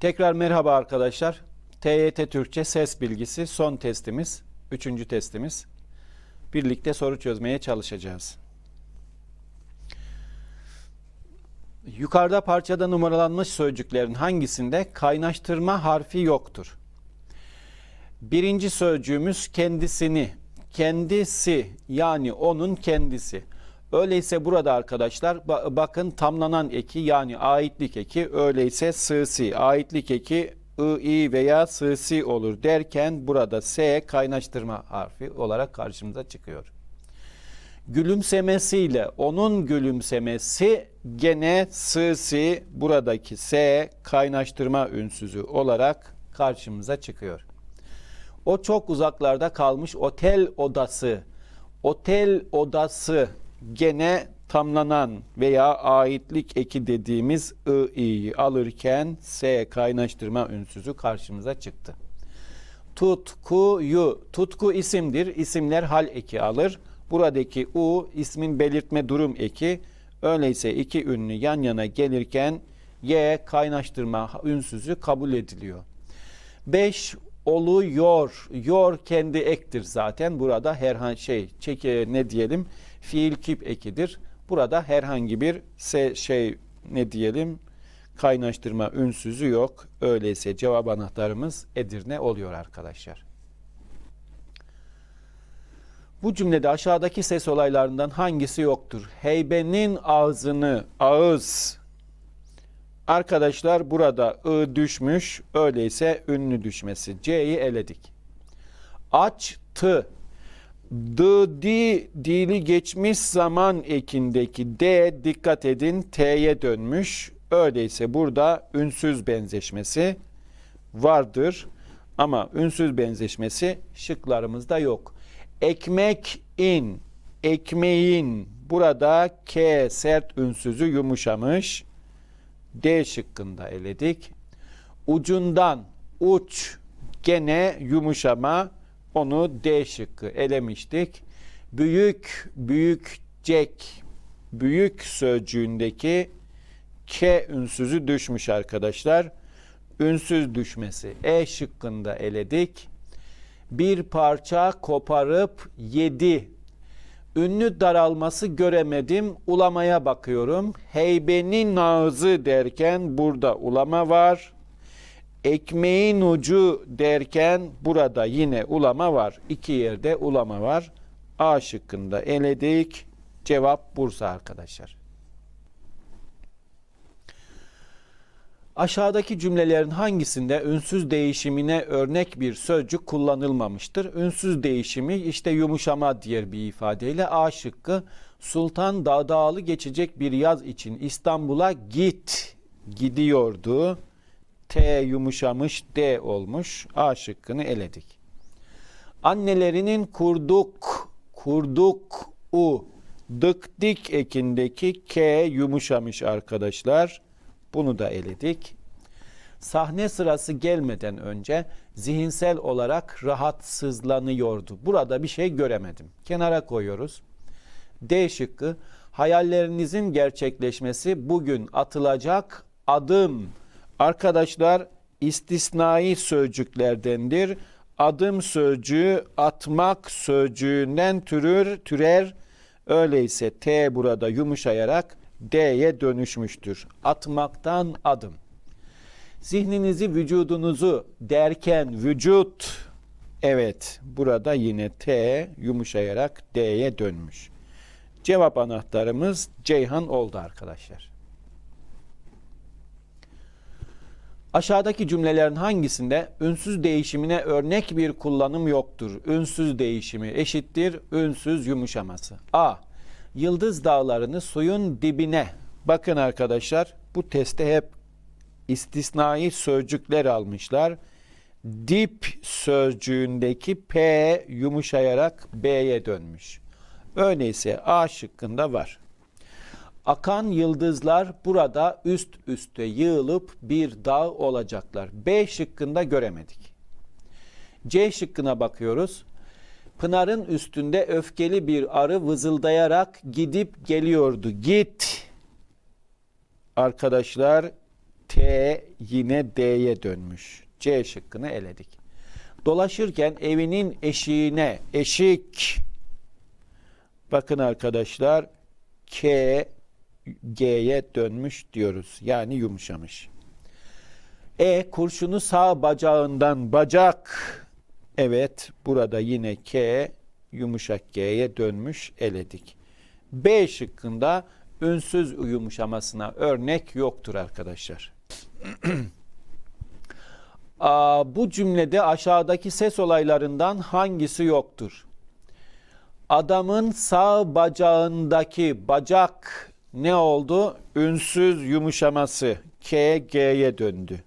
Tekrar merhaba arkadaşlar. TYT Türkçe ses bilgisi son testimiz, üçüncü testimiz. Birlikte soru çözmeye çalışacağız. Yukarıda parçada numaralanmış sözcüklerin hangisinde kaynaştırma harfi yoktur? Birinci sözcüğümüz kendisini, kendisi yani onun kendisi. Öyleyse burada arkadaşlar ba- bakın tamlanan eki yani aitlik eki öyleyse sığsi aitlik eki i veya sığsi olur derken burada s kaynaştırma harfi olarak karşımıza çıkıyor. Gülümsemesiyle onun gülümsemesi gene sığsi buradaki s kaynaştırma ünsüzü olarak karşımıza çıkıyor. O çok uzaklarda kalmış otel odası. Otel odası gene tamlanan veya aitlik eki dediğimiz ı i'yi alırken s kaynaştırma ünsüzü karşımıza çıktı. Tutkuyu, tutku isimdir. İsimler hal eki alır. Buradaki u ismin belirtme durum eki. Öyleyse iki ünlü yan yana gelirken y kaynaştırma ünsüzü kabul ediliyor. 5 oluyor. Yor kendi ektir zaten. Burada herhangi şey çeki ne diyelim? Fiil kip ekidir. Burada herhangi bir se, şey ne diyelim? Kaynaştırma ünsüzü yok. Öyleyse cevap anahtarımız Edirne oluyor arkadaşlar. Bu cümlede aşağıdaki ses olaylarından hangisi yoktur? Heybenin ağzını ağız Arkadaşlar burada ı düşmüş. Öyleyse ünlü düşmesi. C'yi eledik. Açtı. D, di, dili geçmiş zaman ekindeki D dikkat edin T'ye dönmüş. Öyleyse burada ünsüz benzeşmesi vardır. Ama ünsüz benzeşmesi şıklarımızda yok. Ekmek in, ekmeğin burada K sert ünsüzü yumuşamış. D şıkkında eledik. Ucundan uç gene yumuşama onu D şıkkı elemiştik. Büyük büyükcek büyük sözcüğündeki K ünsüzü düşmüş arkadaşlar. Ünsüz düşmesi E şıkkında eledik. Bir parça koparıp yedi Ünlü daralması göremedim. Ulamaya bakıyorum. Heybenin ağzı derken burada ulama var. Ekmeğin ucu derken burada yine ulama var. İki yerde ulama var. A şıkkında eledik. Cevap Bursa arkadaşlar. Aşağıdaki cümlelerin hangisinde ünsüz değişimine örnek bir sözcük kullanılmamıştır? Ünsüz değişimi işte yumuşama diğer bir ifadeyle A şıkkı Sultan Dağdağlı geçecek bir yaz için İstanbul'a git gidiyordu. T yumuşamış D olmuş. A şıkkını eledik. Annelerinin kurduk kurduk u dık dik ekindeki K yumuşamış arkadaşlar. Bunu da eledik. Sahne sırası gelmeden önce zihinsel olarak rahatsızlanıyordu. Burada bir şey göremedim. Kenara koyuyoruz. D şıkkı hayallerinizin gerçekleşmesi bugün atılacak adım. Arkadaşlar istisnai sözcüklerdendir. Adım sözcüğü atmak sözcüğünden türür, türer. Öyleyse T burada yumuşayarak D'ye dönüşmüştür. Atmaktan adım. Zihninizi, vücudunuzu derken vücut. Evet, burada yine T yumuşayarak D'ye dönmüş. Cevap anahtarımız Ceyhan oldu arkadaşlar. Aşağıdaki cümlelerin hangisinde ünsüz değişimine örnek bir kullanım yoktur? Ünsüz değişimi eşittir ünsüz yumuşaması. A. Yıldız dağlarını suyun dibine. Bakın arkadaşlar bu teste hep istisnai sözcükler almışlar. Dip sözcüğündeki P yumuşayarak B'ye dönmüş. Öyleyse A şıkkında var. Akan yıldızlar burada üst üste yığılıp bir dağ olacaklar. B şıkkında göremedik. C şıkkına bakıyoruz. Pınar'ın üstünde öfkeli bir arı vızıldayarak gidip geliyordu. Git. Arkadaşlar T yine D'ye dönmüş. C şıkkını eledik. Dolaşırken evinin eşiğine eşik. Bakın arkadaşlar K G'ye dönmüş diyoruz. Yani yumuşamış. E kurşunu sağ bacağından bacak. Evet burada yine K yumuşak G'ye dönmüş eledik. B şıkkında ünsüz yumuşamasına örnek yoktur arkadaşlar. Aa, bu cümlede aşağıdaki ses olaylarından hangisi yoktur? Adamın sağ bacağındaki bacak ne oldu? Ünsüz yumuşaması K G'ye döndü.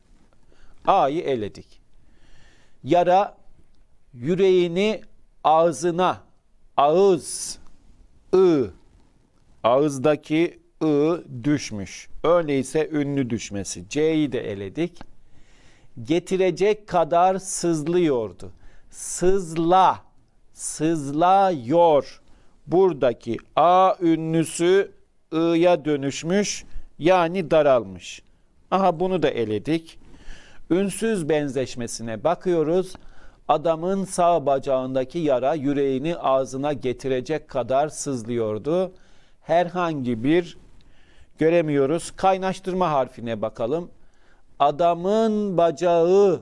A'yı eledik. Yara yüreğini ağzına ağız ı ağızdaki ı düşmüş. Öyleyse ünlü düşmesi. C'yi de eledik. Getirecek kadar sızlıyordu. Sızla, sızlıyor. Buradaki A ünlüsü I'ya dönüşmüş yani daralmış. Aha bunu da eledik. Ünsüz benzeşmesine bakıyoruz. Adamın sağ bacağındaki yara yüreğini ağzına getirecek kadar sızlıyordu. Herhangi bir göremiyoruz. Kaynaştırma harfine bakalım. Adamın bacağı,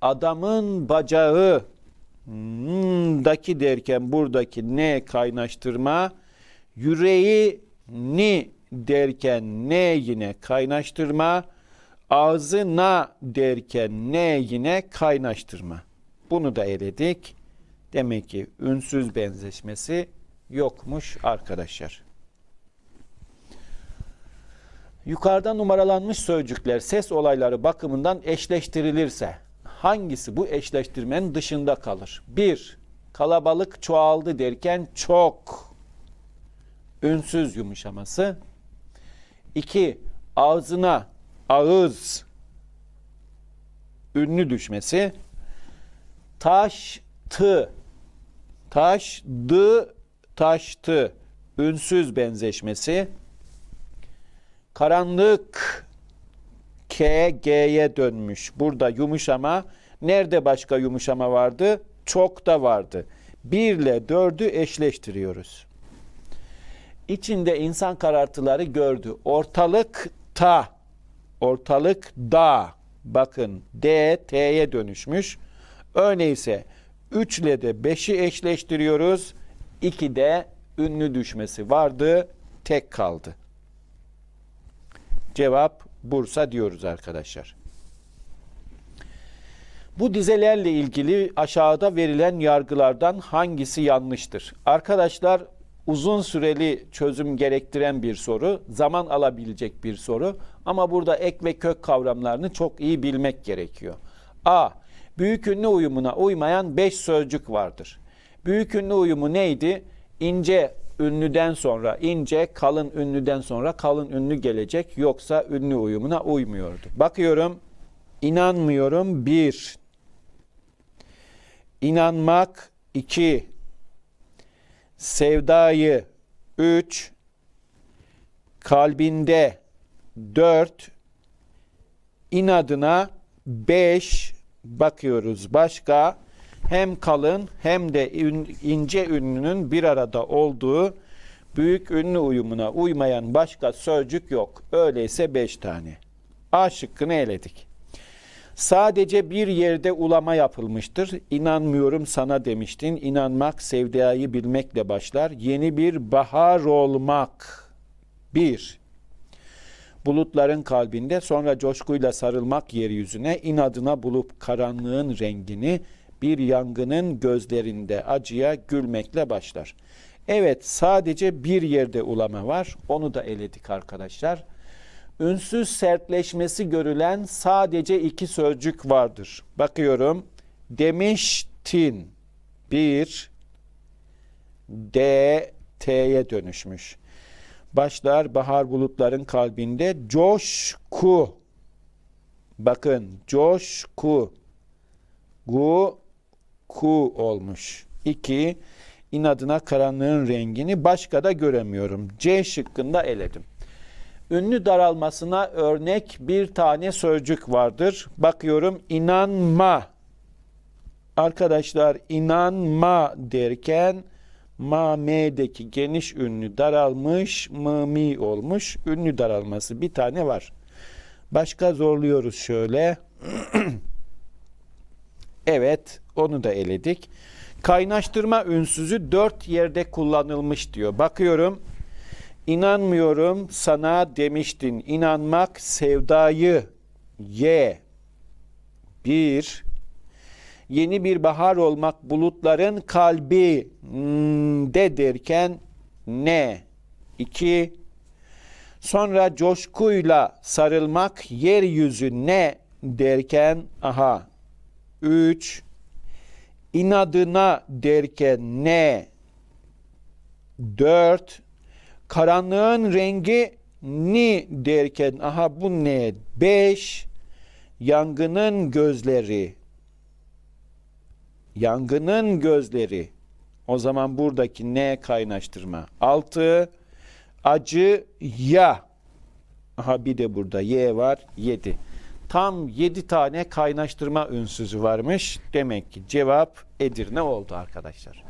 adamın bacağı hmm, daki derken buradaki ne kaynaştırma, yüreği ni derken ne yine kaynaştırma, ağzına derken ne yine kaynaştırma. Bunu da eledik. Demek ki ünsüz benzeşmesi yokmuş arkadaşlar. Yukarıda numaralanmış sözcükler ses olayları bakımından eşleştirilirse hangisi bu eşleştirmenin dışında kalır? 1. Kalabalık çoğaldı derken çok ünsüz yumuşaması. 2. Ağzına ağız ünlü düşmesi. Taştı taşdı taştı ünsüz benzeşmesi. Karanlık K G'ye dönmüş. Burada yumuşama. Nerede başka yumuşama vardı? Çok da vardı. 1 ile 4'ü eşleştiriyoruz. İçinde insan karartıları gördü. Ortalık ta. Ortalık da. Bakın D T'ye dönüşmüş. Öyleyse 3 ile de 5'i eşleştiriyoruz. 2 de ünlü düşmesi vardı. Tek kaldı. Cevap Bursa diyoruz arkadaşlar. Bu dizelerle ilgili aşağıda verilen yargılardan hangisi yanlıştır? Arkadaşlar uzun süreli çözüm gerektiren bir soru, zaman alabilecek bir soru ama burada ek ve kök kavramlarını çok iyi bilmek gerekiyor. A. Büyük ünlü uyumuna uymayan 5 sözcük vardır. Büyük ünlü uyumu neydi? İnce ünlüden sonra ince, kalın ünlüden sonra kalın ünlü gelecek. Yoksa ünlü uyumuna uymuyordu. Bakıyorum. İnanmıyorum. Bir. İnanmak. iki. Sevdayı. Üç. Kalbinde. Dört. İnadına. Beş. Bakıyoruz. Başka hem kalın hem de ince ünlünün bir arada olduğu büyük ünlü uyumuna uymayan başka sözcük yok. Öyleyse beş tane. A şıkkını eledik. Sadece bir yerde ulama yapılmıştır. İnanmıyorum sana demiştin. İnanmak sevdayı bilmekle başlar. Yeni bir bahar olmak. Bir. Bulutların kalbinde sonra coşkuyla sarılmak yeryüzüne inadına bulup karanlığın rengini bir yangının gözlerinde acıya gülmekle başlar. Evet sadece bir yerde ulama var. Onu da eledik arkadaşlar. Ünsüz sertleşmesi görülen sadece iki sözcük vardır. Bakıyorum. Demiştin. Bir. D. T'ye dönüşmüş. Başlar bahar bulutların kalbinde coşku. Bakın coşku. Gu ku olmuş. 2. İnadına karanlığın rengini başka da göremiyorum. C şıkkında eledim. ünlü daralmasına örnek bir tane sözcük vardır. Bakıyorum inanma. Arkadaşlar inanma derken ma me'deki geniş ünlü daralmış mı olmuş. Ünlü daralması bir tane var. Başka zorluyoruz şöyle. evet onu da eledik. Kaynaştırma ünsüzü dört yerde kullanılmış diyor. Bakıyorum. İnanmıyorum sana demiştin. İnanmak sevdayı ye. Bir. Yeni bir bahar olmak bulutların kalbi hmm, de derken ne? İki. Sonra coşkuyla sarılmak yeryüzü ne derken aha. Üç. İnadına derken ne? Dört. Karanlığın rengi ni derken aha bu ne? Beş. Yangının gözleri. Yangının gözleri. O zaman buradaki ne kaynaştırma? Altı. Acı ya. Aha bir de burada y var. Yedi. Tam yedi tane kaynaştırma ünsüzü varmış. Demek ki cevap Edirne oldu arkadaşlar.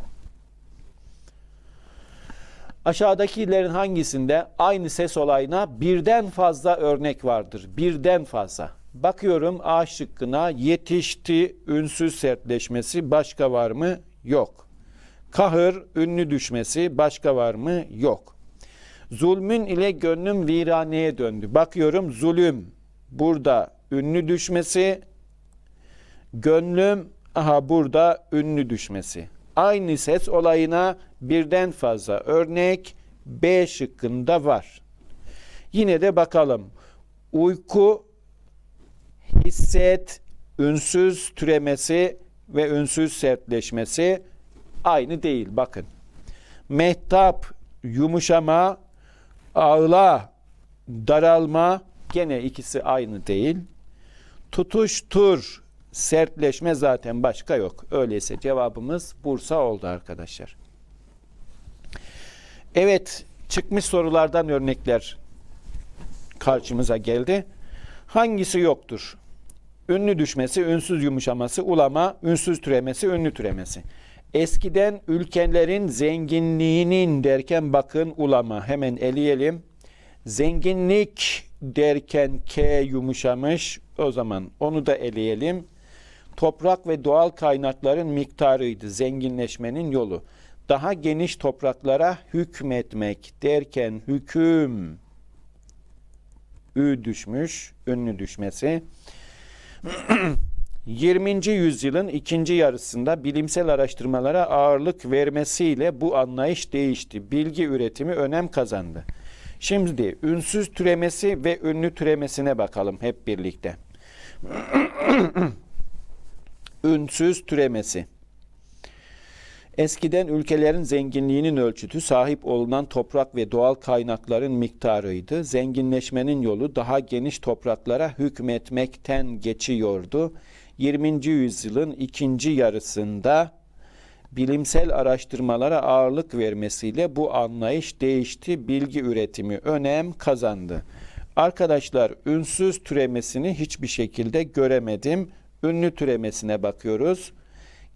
Aşağıdakilerin hangisinde aynı ses olayına birden fazla örnek vardır? Birden fazla. Bakıyorum A şıkkına yetişti ünsüz sertleşmesi başka var mı? Yok. Kahır ünlü düşmesi başka var mı? Yok. Zulmün ile gönlüm viraneye döndü. Bakıyorum zulüm burada ünlü düşmesi, gönlüm aha burada ünlü düşmesi. Aynı ses olayına birden fazla örnek B şıkkında var. Yine de bakalım. Uyku, hisset, ünsüz türemesi ve ünsüz sertleşmesi aynı değil. Bakın. Mehtap, yumuşama, ağla, daralma gene ikisi aynı değil. Tutuştur, sertleşme zaten başka yok. Öyleyse cevabımız Bursa oldu arkadaşlar. Evet, çıkmış sorulardan örnekler karşımıza geldi. Hangisi yoktur? Ünlü düşmesi, ünsüz yumuşaması, ulama, ünsüz türemesi, ünlü türemesi. Eskiden ülkelerin zenginliğinin derken bakın ulama hemen eleyelim. Zenginlik derken K yumuşamış. O zaman onu da eleyelim. Toprak ve doğal kaynakların miktarıydı zenginleşmenin yolu. Daha geniş topraklara hükmetmek derken hüküm ü düşmüş, ünlü düşmesi. 20. yüzyılın ikinci yarısında bilimsel araştırmalara ağırlık vermesiyle bu anlayış değişti. Bilgi üretimi önem kazandı. Şimdi ünsüz türemesi ve ünlü türemesine bakalım hep birlikte. ünsüz türemesi. Eskiden ülkelerin zenginliğinin ölçütü sahip olunan toprak ve doğal kaynakların miktarıydı. Zenginleşmenin yolu daha geniş topraklara hükmetmekten geçiyordu. 20. yüzyılın ikinci yarısında bilimsel araştırmalara ağırlık vermesiyle bu anlayış değişti, bilgi üretimi önem kazandı. Arkadaşlar ünsüz türemesini hiçbir şekilde göremedim. Ünlü türemesine bakıyoruz.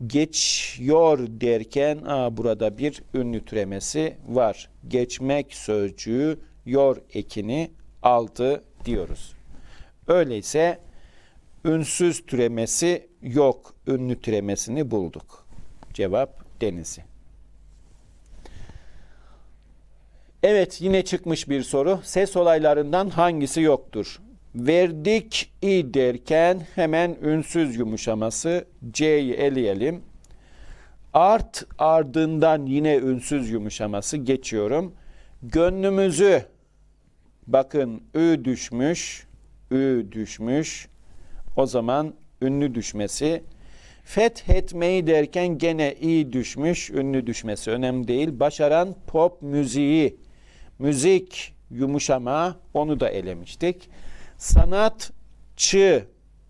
Geçiyor derken aa, burada bir ünlü türemesi var. Geçmek sözcüğü yor ekini aldı diyoruz. Öyleyse ünsüz türemesi yok. Ünlü türemesini bulduk. Cevap denizi. Evet yine çıkmış bir soru. Ses olaylarından hangisi yoktur? Verdik i derken hemen ünsüz yumuşaması C'yi eleyelim. Art ardından yine ünsüz yumuşaması geçiyorum. Gönlümüzü bakın ü düşmüş, ü düşmüş. O zaman ünlü düşmesi Fethetmeyi derken gene iyi düşmüş, ünlü düşmesi önemli değil. Başaran pop müziği, müzik yumuşama onu da elemiştik. Sanatçı,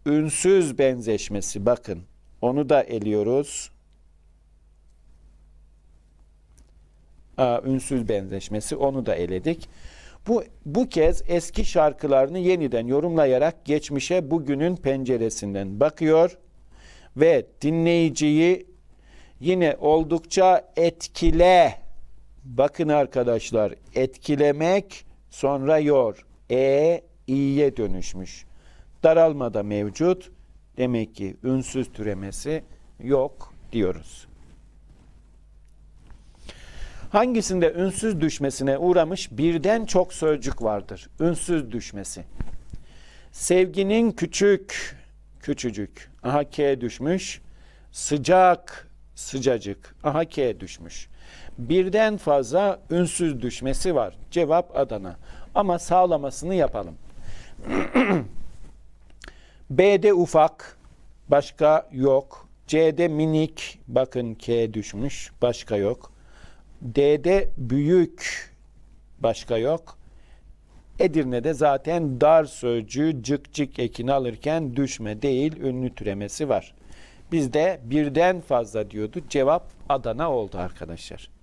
ünsüz benzeşmesi bakın onu da eliyoruz. Aa, ünsüz benzeşmesi onu da eledik. Bu, bu kez eski şarkılarını yeniden yorumlayarak geçmişe bugünün penceresinden bakıyor ve dinleyiciyi yine oldukça etkile. Bakın arkadaşlar etkilemek sonra yor. E iyiye dönüşmüş. Daralma da mevcut. Demek ki ünsüz türemesi yok diyoruz. Hangisinde ünsüz düşmesine uğramış birden çok sözcük vardır. Ünsüz düşmesi. Sevginin küçük, küçücük. Aha K düşmüş. Sıcak, sıcacık. Aha K düşmüş. Birden fazla ünsüz düşmesi var. Cevap Adana. Ama sağlamasını yapalım. B'de ufak, başka yok. C'de minik, bakın K düşmüş, başka yok. D'de büyük, başka yok. Edirne'de zaten dar sözcüğü cık cık ekini alırken düşme değil ünlü türemesi var. Bizde birden fazla diyordu. Cevap Adana oldu arkadaşlar.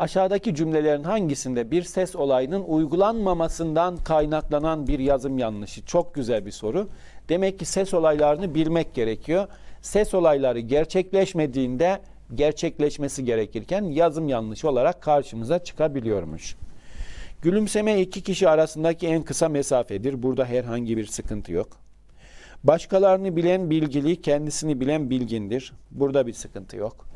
Aşağıdaki cümlelerin hangisinde bir ses olayının uygulanmamasından kaynaklanan bir yazım yanlışı? Çok güzel bir soru. Demek ki ses olaylarını bilmek gerekiyor. Ses olayları gerçekleşmediğinde gerçekleşmesi gerekirken yazım yanlışı olarak karşımıza çıkabiliyormuş. Gülümseme iki kişi arasındaki en kısa mesafedir. Burada herhangi bir sıkıntı yok. Başkalarını bilen bilgili, kendisini bilen bilgindir. Burada bir sıkıntı yok.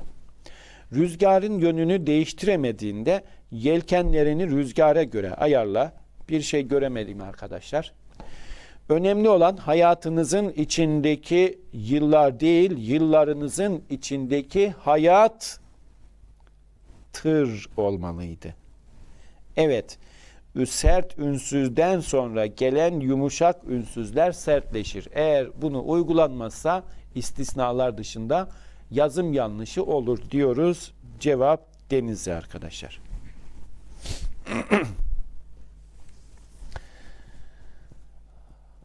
Rüzgarın yönünü değiştiremediğinde yelkenlerini rüzgara göre ayarla. Bir şey göremedim arkadaşlar. Önemli olan hayatınızın içindeki yıllar değil, yıllarınızın içindeki hayat tır olmalıydı. Evet, sert ünsüzden sonra gelen yumuşak ünsüzler sertleşir. Eğer bunu uygulanmazsa istisnalar dışında yazım yanlışı olur diyoruz. Cevap Denizli arkadaşlar.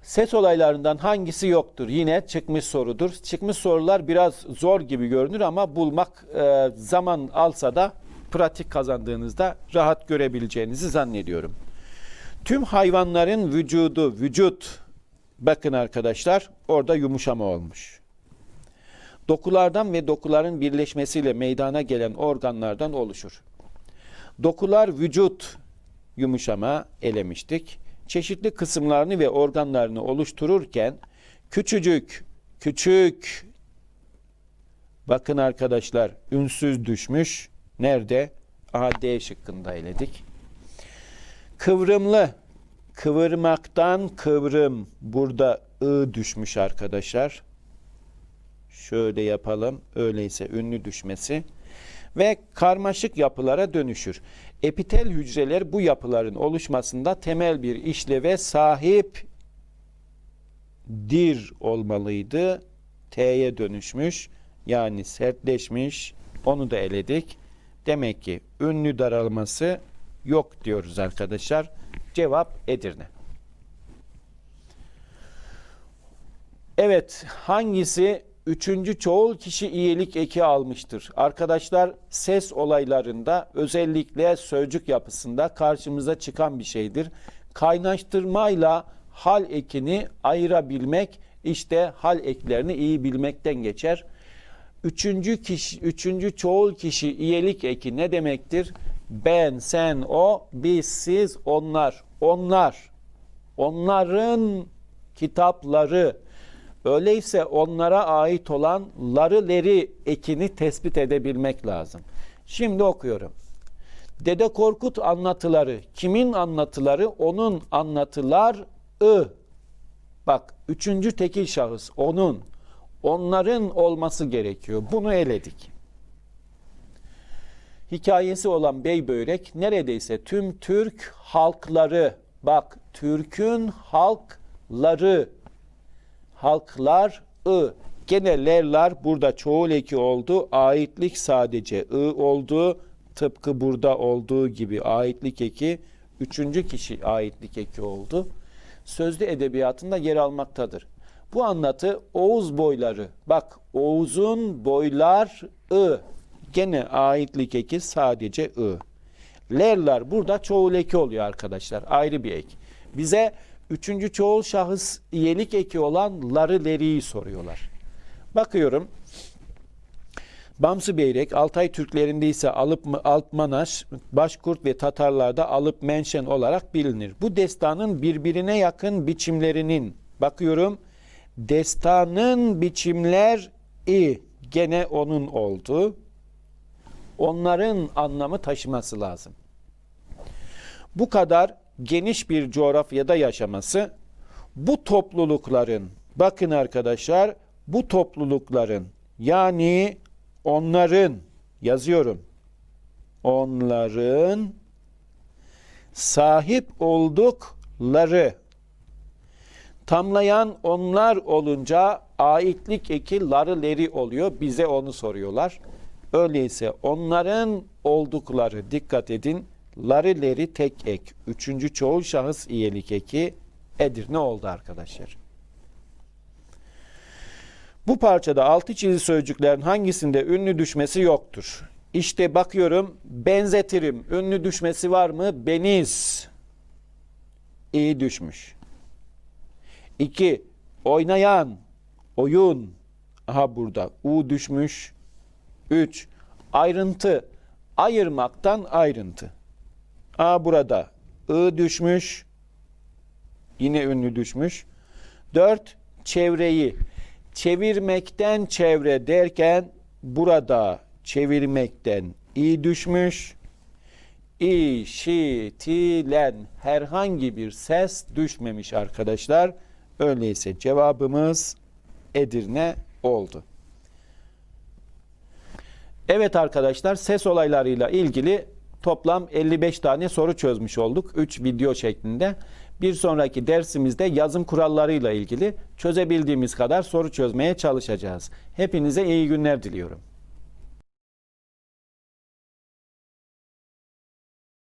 Ses olaylarından hangisi yoktur? Yine çıkmış sorudur. Çıkmış sorular biraz zor gibi görünür ama bulmak e, zaman alsa da pratik kazandığınızda rahat görebileceğinizi zannediyorum. Tüm hayvanların vücudu, vücut, bakın arkadaşlar orada yumuşama olmuş. Dokulardan ve dokuların birleşmesiyle meydana gelen organlardan oluşur. Dokular vücut yumuşama elemiştik. Çeşitli kısımlarını ve organlarını oluştururken küçücük, küçük bakın arkadaşlar ünsüz düşmüş. Nerede? Aha D şıkkında eledik. Kıvrımlı, kıvırmaktan kıvrım. Burada ı düşmüş arkadaşlar. Şöyle yapalım. Öyleyse ünlü düşmesi. Ve karmaşık yapılara dönüşür. Epitel hücreler bu yapıların oluşmasında temel bir işleve sahip dir olmalıydı. T'ye dönüşmüş. Yani sertleşmiş. Onu da eledik. Demek ki ünlü daralması yok diyoruz arkadaşlar. Cevap Edirne. Evet, hangisi üçüncü çoğul kişi iyilik eki almıştır? Arkadaşlar ses olaylarında özellikle sözcük yapısında karşımıza çıkan bir şeydir. Kaynaştırmayla hal ekini ayırabilmek işte hal eklerini iyi bilmekten geçer. Üçüncü kişi, üçüncü çoğul kişi iyilik eki ne demektir? Ben, sen, o, biz, siz, onlar. Onlar. Onların kitapları. Öyleyse onlara ait olan larıleri ekini tespit edebilmek lazım. Şimdi okuyorum. Dede Korkut anlatıları. Kimin anlatıları? Onun anlatılar ı. Bak üçüncü tekil şahıs onun. Onların olması gerekiyor. Bunu eledik. Hikayesi olan Bey Börek neredeyse tüm Türk halkları bak Türk'ün halkları halklar ı gene lerler burada çoğul eki oldu. Aitlik sadece ı oldu. Tıpkı burada olduğu gibi aitlik eki üçüncü kişi aitlik eki oldu. Sözlü edebiyatında yer almaktadır. Bu anlatı Oğuz boyları. Bak Oğuz'un boylar ı. Gene aitlik eki sadece ı. Lerler burada çoğul eki oluyor arkadaşlar. Ayrı bir ek. Bize üçüncü çoğul şahıs iyelik eki olan ları leriyi soruyorlar. Bakıyorum. Bamsı Beyrek, Altay Türklerinde ise Alıp Alpmanaş, Başkurt ve Tatarlarda Alıp Menşen olarak bilinir. Bu destanın birbirine yakın biçimlerinin bakıyorum. Destanın biçimler i gene onun oldu. Onların anlamı taşıması lazım. Bu kadar geniş bir coğrafyada yaşaması bu toplulukların bakın arkadaşlar bu toplulukların yani onların yazıyorum. Onların sahip oldukları tamlayan onlar olunca aitlik eki larıleri oluyor. Bize onu soruyorlar. Öyleyse onların oldukları dikkat edin. Larileri tek ek. Üçüncü çoğul şahıs iyelik eki Edirne oldu arkadaşlar. Bu parçada altı çizili sözcüklerin hangisinde ünlü düşmesi yoktur? İşte bakıyorum benzetirim. Ünlü düşmesi var mı? Beniz. İyi düşmüş. İki, oynayan, oyun. Aha burada. U düşmüş. Üç, ayrıntı. Ayırmaktan ayrıntı. A burada. I düşmüş. Yine ünlü düşmüş. Dört, çevreyi. Çevirmekten çevre derken burada çevirmekten i düşmüş. İşitilen herhangi bir ses düşmemiş arkadaşlar. Öyleyse cevabımız Edirne oldu. Evet arkadaşlar ses olaylarıyla ilgili toplam 55 tane soru çözmüş olduk. 3 video şeklinde. Bir sonraki dersimizde yazım kurallarıyla ilgili çözebildiğimiz kadar soru çözmeye çalışacağız. Hepinize iyi günler diliyorum.